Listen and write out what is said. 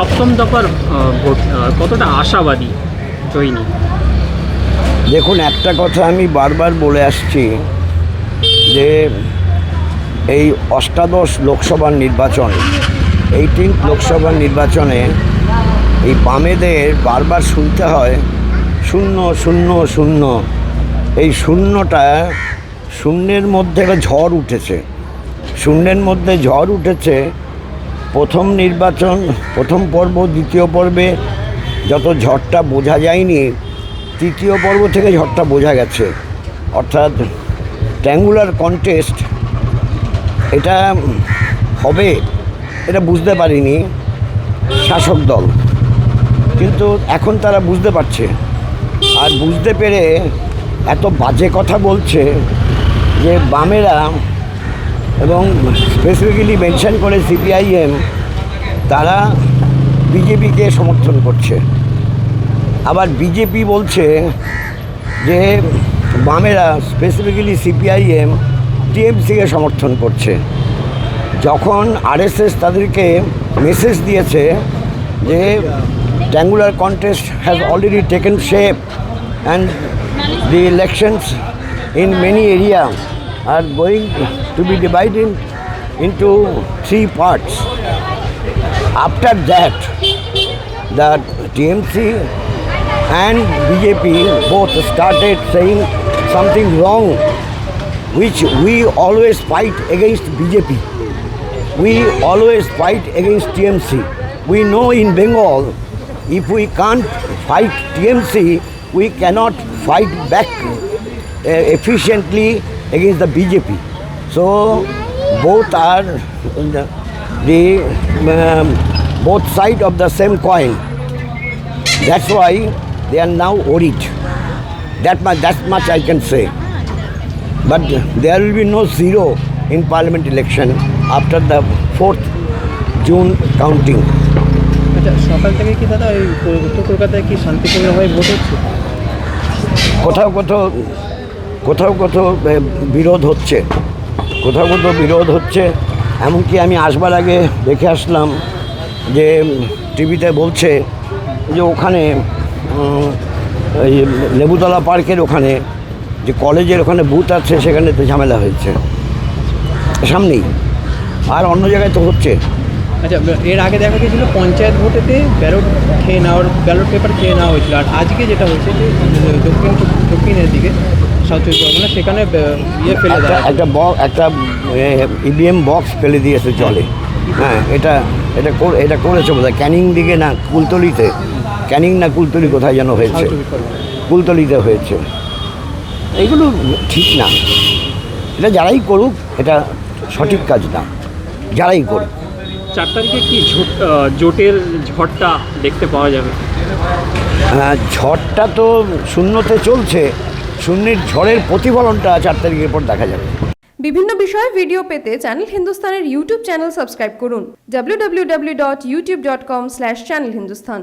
সপ্তম দফার ভোট কতটা আশাবাদী চৈনি দেখুন, একটা কথা আমি বারবার বলে আসছি যে এই অষ্টাদশ লোকসভার নির্বাচন এইটিন লোকসভার নির্বাচনে এই বামেদের বারবার শুনতে হয়, শূন্য শূন্য শূন্য। এই শূন্যটা শূন্যের মধ্যে একটা ঝড় উঠেছে। শূন্যের মধ্যে ঝড় উঠেছে প্রথম নির্বাচন, প্রথম পর্ব, দ্বিতীয় পর্বে যত ঝড়টা বোঝা যায়নি, তৃতীয় পর্ব থেকে ঝড়টা বোঝা গেছে। অর্থাৎ ট্যাঙ্গুলার কন্টেস্ট এটা হবে, এটা বুঝতে পারিনি শাসক দল। কিন্তু এখন তারা বুঝতে পারছে। আর বুঝতে পেরে এত বাজে কথা বলছে যে বামেরা এবং স্পেসিফিক্যালি মেনশন করে সিপিআইএম তারা বিজেপিকে সমর্থন করছে। আবার বিজেপি বলছে যে, বামেরা স্পেসিফিক্যালি সিপিআইএম টিএমসিকে সমর্থন করছে। যখন আরএসএস তাদেরকে মেসেজ দিয়েছে যে triangular contest has already taken shape and the elections in many area are going to be divided into three parts. After that, the TMC and BJP both started saying something wrong, which we always fight against BJP. We always fight against TMC. We know in Bengal, if we can't fight TMC, we cannot fight back uh, efficiently against the BJP. So both are the, the um, both side of the same coin. That's why they are now worried. That much, that much I can say. But there will be no zero in parliament election after the 4th June counting. আচ্ছা সকাল থেকে কি দাদা উত্তর কলকাতায় কি শান্তিপূর্ণভাবে vote হচ্ছে কোথাও কোথাও কোথাও কোথাও বিরোধ হচ্ছে। কোথাও কোথাও বিরোধ হচ্ছে। এমনকি আমি আসবার আগে দেখে আসলাম যে, টিভিতে বলছে যে ওখানে এই লেবুতলা পার্কের ওখানে যে কলেজের ওখানে বুথ আছে, সেখানে তো ঝামেলা হয়েছে। সামনেই। আর অন্য জায়গায় তো হচ্ছে। আচ্ছা এর আগে দেখা গেছিল পঞ্চায়েত ভোটেতে ব্যালট খেয়ে নেওয়ার, ব্যালট পেপার খেয়ে নেওয়া হয়েছিল। আর আজকে যেটা হয়েছে যে, দক্ষিণ, দক্ষিণের দিকে সাউথ চব্বিশ সেখানে ইয়ে ফেলে একটা একটা বক্স একটা ইভিএম বক্স ফেলে দিয়েছে জলে। হ্যাঁ এটা এটা কর- এটা করেছে বোধহয়। ক্যানিং দিকে না কুলতলিতে। ক্যানিং না কুলতলি কোথায় যেন হয়েছে। কুলতলিতে হয়েছে। এগুলো ঠিক না। এটা যারাই করুক এটা সঠিক কাজ না। যারাই করুক। চার তারিখে কি জোটের ঝড়টা দেখতে পাওয়া যাবে? হ্যাঁ, ঝড়টা তো শূন্যতে চলছে। শূন্যের ঝড়ের প্রতিফলনটা চার তারিখের পর দেখা যাবে। বিভিন্ন বিষয়ে ভিডিও পেতে চ্যানেল হিন্দুস্তানের ইউটিউব চ্যানেল সাবস্ক্রাইব করুন। www.youtube.com/channelhindustan